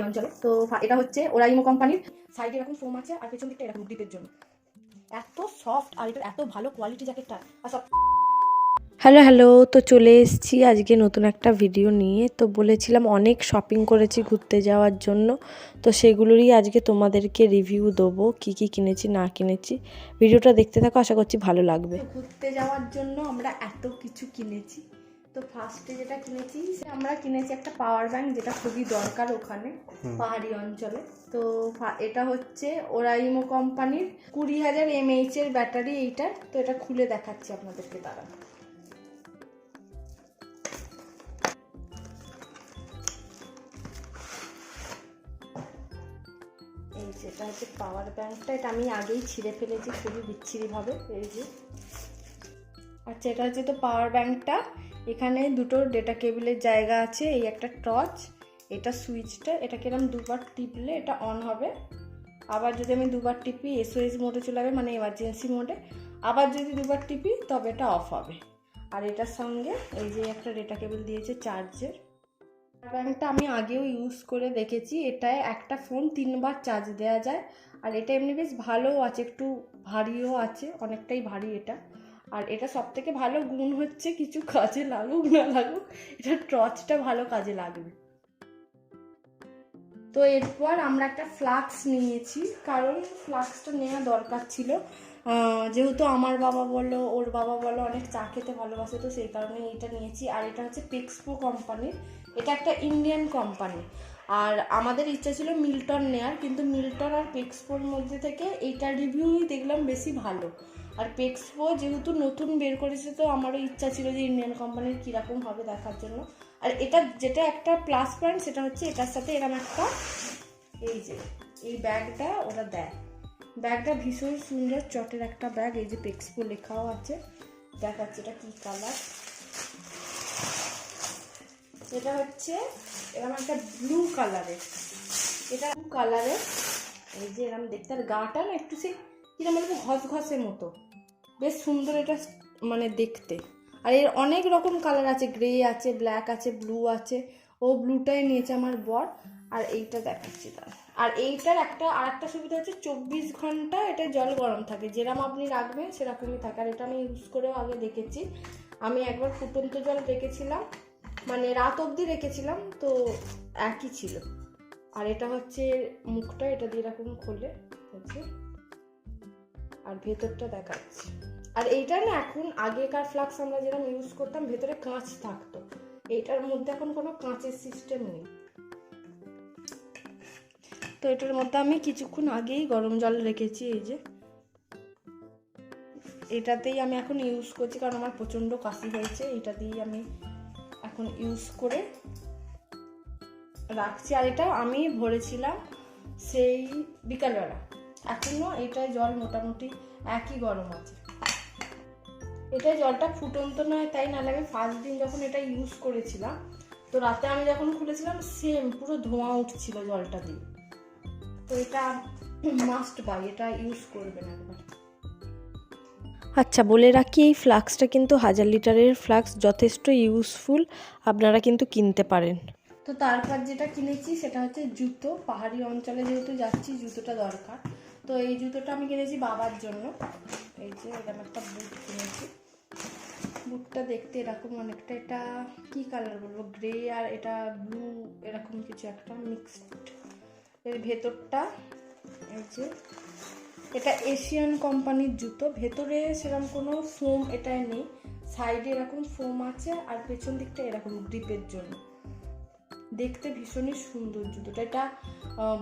পাহাড়ি অঞ্চলে। তো এটা হচ্ছে ওরাইমো কোম্পানির সাইডে এরকম ফোম আছে আর পেছন দিকটা এরকম গ্রিপের জন্য। এত সফট আর এটা এত ভালো কোয়ালিটি জ্যাকেটটা আর সব হ্যালো হ্যালো তো চলে এসেছি আজকে নতুন একটা ভিডিও নিয়ে। তো বলেছিলাম অনেক শপিং করেছি ঘুরতে যাওয়ার জন্য। তো সেগুলোরই আজকে তোমাদেরকে রিভিউ দেবো কি কি কিনেছি না কিনেছি। ভিডিওটা দেখতে থাকো আশা করছি ভালো লাগবে। ঘুরতে যাওয়ার জন্য আমরা এত কিছু কিনেছি। তো ফার্স্টে যেটা কিনেছি আমরা কিনেছি একটা পাওয়ার ব্যাংক যেটা খুবই দরকার ওখানে পাহাড়ি অঞ্চলে। তো এটা হচ্ছে ওরাইমো কোম্পানির কুড়ি হাজার এমএইচ এর ব্যাটারি এইটার তো এটা খুলে দেখাচ্ছি আপনাদেরকে তারা এই যেটা হচ্ছে পাওয়ার ব্যাংকটা এটা আমি আগেই ছিঁড়ে ফেলেছি খুবই বিচ্ছিরিভাবে এই যে। আচ্ছা এটা হচ্ছে তো পাওয়ার ব্যাংকটা এখানে দুটো ডেটা কেবিলের জায়গা আছে, এই একটা টর্চ এটা সুইচটা এটা কিরম দুবার টিপলে এটা অন হবে। আবার যদি আমি দুবার টিপি এসওএস মোডে চলে যাবে মানে এমার্জেন্সি মোডে আবার যদি দুবার টিপি, তবে এটা অফ হবে। আর এটার সঙ্গে এই যে একটা ডেটা কেবল দিয়েছে চার্জের ব্যাংকটা আমি আগেও ইউজ করে দেখেছি, এটায় একটা ফোন তিনবার চার্জ দেওয়া যায়। আর এটা এমনি বেশ ভালোও আছে, একটু ভারীও আছে, অনেকটাই ভারী এটা। আর এটা সব থেকে ভালো গুণ হচ্ছে কিছু কাজে লাগুক না লাগুক, এটা টর্চটা ভালো কাজে লাগবে। তো এরপর আমরা একটা ফ্লাক্স নিয়েছি, কারণ ফ্লাক্সটা নেওয়া দরকার ছিল। যেহেতু আমার বাবা বলো ওর বাবা বলো অনেক চা খেতে ভালোবাসে, তো সেই কারণে এটা নিয়েছি। আর এটা হচ্ছে পেক্সপো কোম্পানির এটা একটা ইন্ডিয়ান কোম্পানি আর আমাদের ইচ্ছা ছিল মিল্টন নেয়ার, কিন্তু মিল্টন আর পেক্সপোর মধ্যে থেকে এইটা রিভিউই দেখলাম বেশি ভালো। আর পেক্সপো যেহেতু নতুন বের করেছে, তো আমারও ইচ্ছা ছিল যে ইন্ডিয়ান কোম্পানির কীরকম হবে দেখার জন্য। আর এটা যেটা একটা প্লাস পয়েন্ট সেটা হচ্ছে এটার সাথে এরকম একটা এই যে, এই ব্যাগটা ওরা দেয়। ব্যাগটা ভীষণ সুন্দর, চটের একটা ব্যাগ, এই যে পেক্সপো লেখাও আছে। দেখাচ্ছে এটা কী কালার এটা হচ্ছে এরকম একটা ব্লু কালারের এটা ব্লু কালারের এই যে এরকম দেখতে, আর গাটা না একটু সেই কীরকম বলব ঘস ঘসের মতো। বেশ সুন্দর এটা মানে দেখতে। আর এর অনেক রকম কালার আছে গ্রে আছে ব্ল্যাক আছে ব্লু আছে। ও ব্লুটাই নিয়েছে আমার বর। আর এইটা দেখাচ্ছি তার আর এইটার একটা আর একটা সুবিধা হচ্ছে চব্বিশ ঘণ্টা এটা জল গরম থাকে। যেরকম আপনি রাখবেন, সেরকমই থাকে। আর এটা আমি ইউজ করেও আগে দেখেছি। আমি একবার ফুটন্ত জল রেখেছিলাম। মানে রাত অবধি রেখেছিলাম, তো একই ছিল। আর এটা হচ্ছে মুখটা, এটা দিয়ে এরকম খোলে। হচ্ছে আর ভেতরটা দেখাচ্ছি। আর এইটা না এখন আগেকার ফ্লাক্স আমরা যেরকম ইউজ করতাম, ভেতরে কাঁচ থাকতো। এইটার মধ্যে এখন কোনো কাঁচের সিস্টেম নেই। তো এটার মধ্যে আমি কিছুক্ষণ আগেই গরম জল রেখেছি, এই যে। এটাতেই আমি এখন ইউজ করছি, কারণ আমার প্রচণ্ড কাশি হয়েছে এটা দিয়েই আমি এখন ইউজ করে রাখছি। আর এটা আমি ভরেছিলাম সেই বিকালবেলা। এখনও এটায় জল মোটামুটি একই গরম আছে। এটা জলটা ফুটন্ত নয় তাই না? লাগে ফার্স্ট দিন যখন এটা ইউজ করেছিলাম তো রাতে আমি যখন খুলেছিলাম সেম পুরো ধোঁয়া উঠছিল জলটা দিয়ে। তো এটা মাস্ট বাই এটা ইউজ করবেন একবার। আচ্ছা বলে রাখি এই ফ্লাক্সটা কিন্তু হাজার লিটারের ফ্লাক্স যথেষ্ট ইউজফুল আপনারা কিন্তু কিনতে পারেন। তো তারপর যেটা কিনেছি সেটা হচ্ছে জুতো। পাহাড়ি অঞ্চলে যেহেতু যাচ্ছি জুতোটা দরকার। তো এই জুতোটা আমি কিনেছি বাবার জন্য। এই যে এরকম একটা বুট কিনেছি। বুটটা দেখতে এরকম অনেকটা এটা কি কালার বলব? গ্রে আর এটা ব্লু এরকম কিছু একটা মিক্সড এর ভেতরটা এই যে এটা এশিয়ান কোম্পানির জুতো। ভেতরে সেরকম কোনো ফোম এটায় নেই। সাইডে এরকম ফোম আছে আর পেছন দিকটা এরকম গ্রিপের জন্য। দেখতে ভীষণই সুন্দর জুতোটা। এটা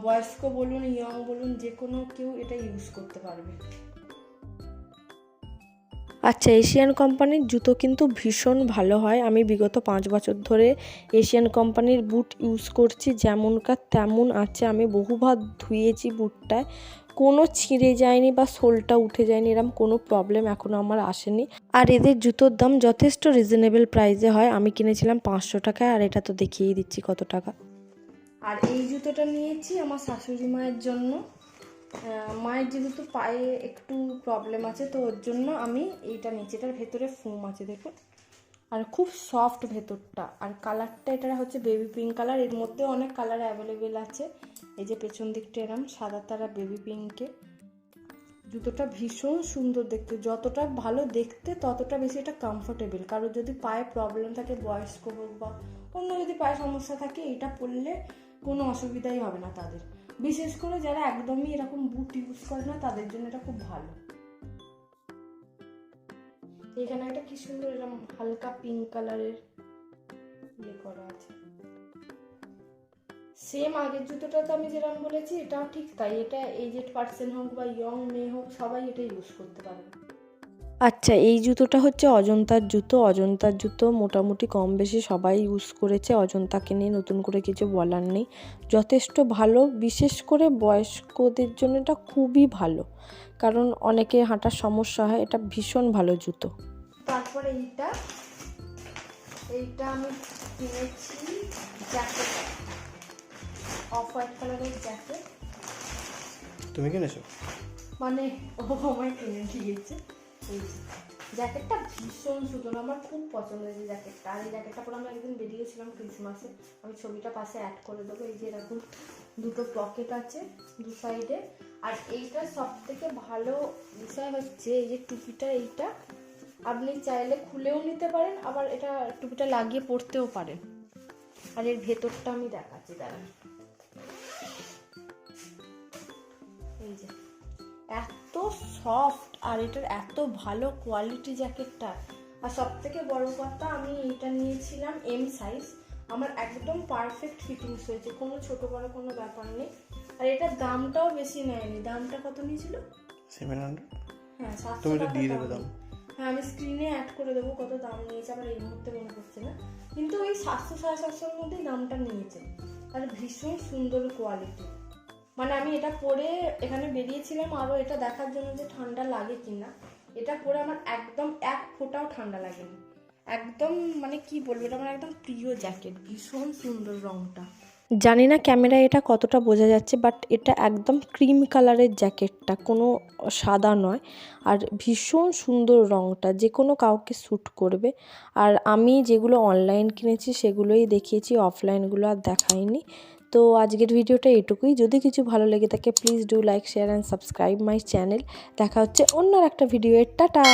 বয়স্ক বলুন ইয়ং বলুন, যে কোনো কেউ এটা ইউজ করতে পারবে। আচ্ছা এশিয়ান কোম্পানির জুতো কিন্তু ভীষণ ভালো হয়। আমি বিগত পাঁচ বছর ধরে এশিয়ান কোম্পানির বুট ইউজ করছি। যেমনকার তেমন আছে। আমি বহুবার ধুয়েছি বুটটায় কোনো ছিঁড়ে যায়নি বা সোলটা উঠে যায়নি, এরম কোনো প্রবলেম এখনও আমার আসেনি। আর এদের জুতোর দাম যথেষ্ট রিজনেবল প্রাইসে হয়। আমি কিনেছিলাম পাঁচশো টাকায়, আর এটা তো দেখিয়েই দিচ্ছি কত টাকা। আর এই জুতোটা নিয়েছি আমার শাশুড়ি মায়ের জন্য। মায়ের যেহেতু পায়ে একটু প্রবলেম আছে, তো ওর জন্য আমি এইটা নিয়েছি। এটার ভেতরে ফোম আছে, দেখুন। আর খুব সফট ভেতরটা। আর কালারটা এটা হচ্ছে বেবি পিঙ্ক কালারের মধ্যে অনেক কালার অ্যাভেলেবেল আছে। এই যে পেছন দিকটা এরম, সাদা তারা বেবি পিঙ্কে জুতোটা ভীষণ সুন্দর দেখতে। যতটা ভালো দেখতে, ততটা বেশি এটা কমফোর্টেবল কারোর যদি পায়ে প্রবলেম থাকে, বয়স্ক হোক বা অন্য যদি পায়ে সমস্যা থাকে এটা পরলে কোনো অসুবিধাই হবে না তাদের। বিশেষ করে যারা একদমই এরকম বুট ইউজ করে না, তাদের জন্য এটা খুব ভালো। এখানে একটা কি সুন্দর এরকম হালকা পিঙ্ক কালারের ইয়ে করা আছে। সেম আগের জুতোটা তো আমি যেরকম বলেছি, এটাও ঠিক তাই। এটা এজেড পার্সন হোক বা ইয়ং মেয়ে হোক, সবাই এটা ইউজ করতে পারবে। আচ্ছা এই জুতোটা হচ্ছে অজন্তার জুতো। অজন্তার জুতো মোটামুটি কম বেশি সবাই ইউজ করেছে। অজন্তাকে নিয়ে নতুন করে কিছু বলার নেই। যথেষ্ট ভালো বিশেষ করে বয়স্কদের জন্য এটা খুবই ভালো। কারণ অনেকে হাঁটার সমস্যা হয় এটা ভীষণ ভালো জুতো। তারপরে এইটা। এইটা আমি কিনেছি জ্যাকেট অফ হোয়াইট কালারের জ্যাকেট তুমি কিনেছো? মানে ও আমায় কিনে দিয়েছে। এই জ্যাকেটটা ভীষণ সুন্দর আমার খুব পছন্দ হয়েছে জ্যাকেটটা। আর এই জ্যাকেটটা পরে আমরা একদিন বেরিয়েছিলাম ক্রিসমাসে আমি ছবিটা পাশে অ্যাড করে দেবো। এই যে এরকম দুটো পকেট আছে দু সাইডে আর এইটা সব থেকে ভালো বিষয় হচ্ছে, এই যে টুপিটা, এইটা আপনি চাইলে খুলেও নিতে পারেন, আবার এটা টুপিটা লাগিয়ে পরতেও পারেন। আর এর ভেতরটা আমি দেখাচ্ছি, দাঁড়ান। এই যে এত সফট আর এটার এত ভালো কোয়ালিটি জ্যাকেটটা আর সব থেকে বড় কথা আমি এটা নিয়েছিলাম এম সাইজ আমার একদম পারফেক্ট ফিটিংস হয়েছে কোনো ছোট বড় কোনো ব্যাপার নেই। আর এটার দামটাও বেশি নেয়নি। দামটা কত নিয়েছিল? সেভেন হান্ড্রেড হ্যাঁ সাতশো তুমি তো দিয়ে দেবে দাম। দাম হ্যাঁ আমি স্ক্রিনে অ্যাড করে দেবো কত দাম নিয়েছে আমার এই মুহূর্তে মনে পড়ছে না। কিন্তু ওই সাতশো সাড়ে সাতশোর মধ্যেই দামটা নিয়েছে। আর ভীষণ সুন্দর কোয়ালিটি মানে আমি এটা পরে এখানে বেরিয়েছিলাম আরও এটা দেখার জন্য যে ঠান্ডা লাগে কি না এটা পরে আমার একদম এক ফোঁটাও ঠান্ডা লাগেনি। একদম মানে কি বলব, এটা আমার একদম প্রিয় জ্যাকেট ভীষণ সুন্দর রংটা। জানি না ক্যামেরায় এটা কতটা বোঝা যাচ্ছে বাট এটা একদম ক্রিম কালারের জ্যাকেটটা কোনো সাদা নয়। আর ভীষণ সুন্দর রঙটা যে কোনো কাউকে শ্যুট করবে। আর আমি যেগুলো অনলাইন কিনেছি, সেগুলোই দেখিয়েছি অফলাইনগুলো আর দেখাইনি। তো আজকের ভিডিওটা এটুকুই। যদি কিছু ভালো লেগে থাকে please do like share and subscribe my channel দেখা হচ্ছে অন্য একটা ভিডিও টাটা!